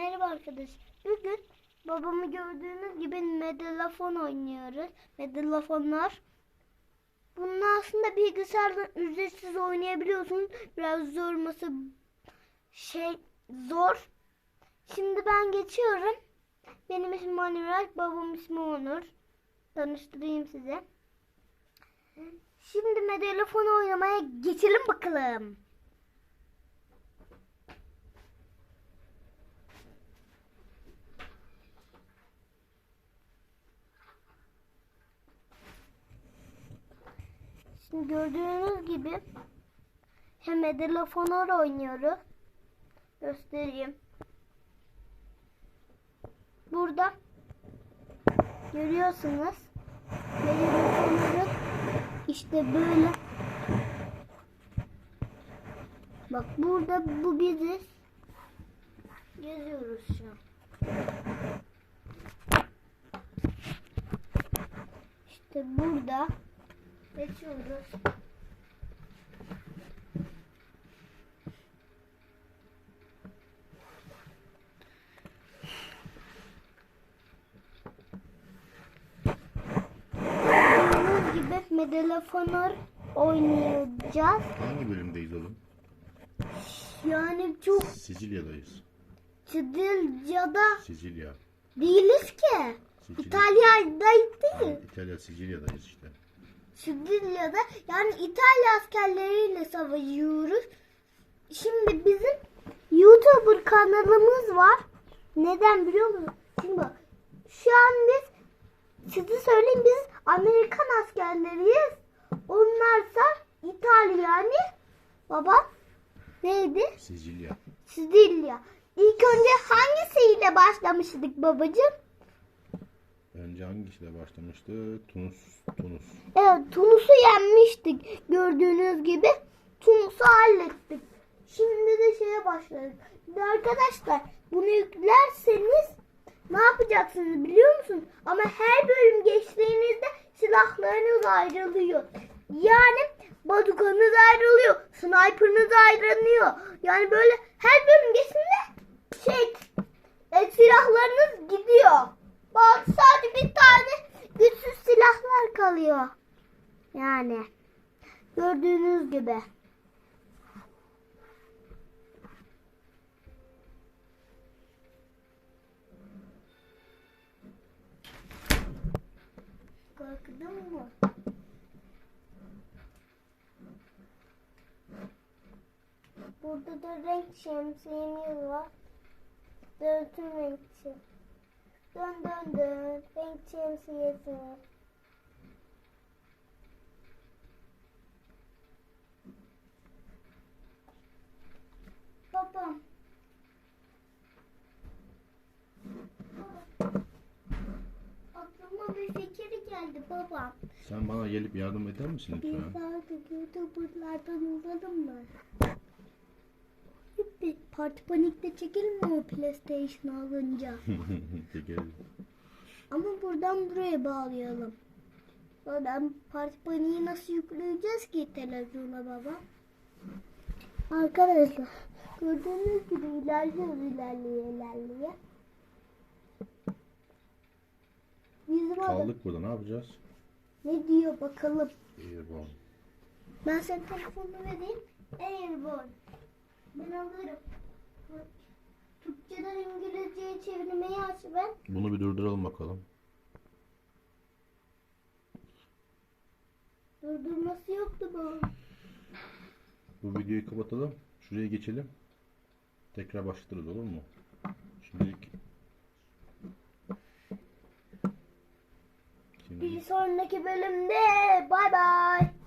Merhaba arkadaş. Bugün babamı gördüğünüz gibi medalafon oynuyoruz. Medalafonlar. Bunun aslında bilgisayardan ücretsiz oynayabiliyorsunuz. Biraz zorması şey zor. Şimdi ben geçiyorum. Benim ismim Anirak, babamın ismi Onur. Tanıştırayım size. Şimdi medalafon oynamaya geçelim bakalım. Şimdi gördüğünüz gibi hem Medelafonor oynuyoruz. Göstereyim. Burada görüyorsunuz. Medelafonor'u işte böyle. Bak burada bu biziz. Geziyoruz şu an. İşte burada Gördüğünüz gibi Medelafonor oynayacağız. Hangi bölümdeyiz oğlum? Yani çok Sicilya'dayız. Çadılca'da Sicilya. değiliz ki. Sicilya. İtalya'da değil. Ha, İtalya, Sicilya'dayız işte. Sicilya'da yani İtalya askerleriyle savaşıyoruz. Şimdi bizim YouTuber kanalımız var. Neden biliyor musun? Şimdi bak. Şu an biz size söyleyeyim biz Amerikan askerleriyiz. Onlarsa İtalya yani baba neydi? Sicilya. Sicilya. İlk önce hangisiyle başlamıştık babacığım? Önce hangisiyle başlamıştı? Tunus. Tunus. Evet Tunus'u yenmiştik gördüğünüz gibi. Tunus'u hallettik. Şimdi de şeye başladık. De arkadaşlar bunu yüklerseniz ne yapacaksınız biliyor musunuz? Ama her bölüm geçtiğinizde silahlarınız ayrılıyor. Yani bazukanız ayrılıyor. Sniper'ınız ayrılıyor. Yani böyle her bölüm geçtiğinde Yani gördüğünüz gibi. Korktun mu? Burada da renk şemsiyemiz var. Dörtün renkçi. Dön dön dön. Renk şemsiyesi var. Babam. Aklıma bir fikir geldi babam. Sen bana gelip yardım eder misin lütfen? artık YouTuber'lardan uzalım mı? Bir parti panikte çekelim mi o PlayStation alınca? Çekelim. Ama buradan buraya bağlayalım. Oradan parti paniği nasıl yükleyeceğiz ki televizyona baba? Arkadaşlar gördüğünüz gibi ilerliyoruz ilerleye ilerleye. Bizim adam Kaldık burada ne yapacağız? ne diyor bakalım. Airborne. Ben senin telefonunu vereyim. Airborne. Ben alırım. Türkçeden İngilizceye çevirmeyi aç ben. Bunu bir durduralım bakalım. Durdurması yoktu bu. Bu videoyu kapatalım. Şuraya geçelim. Tekrar başlatırız olur mu? Şimdilik. Şimdi Bir sonraki bölümde bay bay.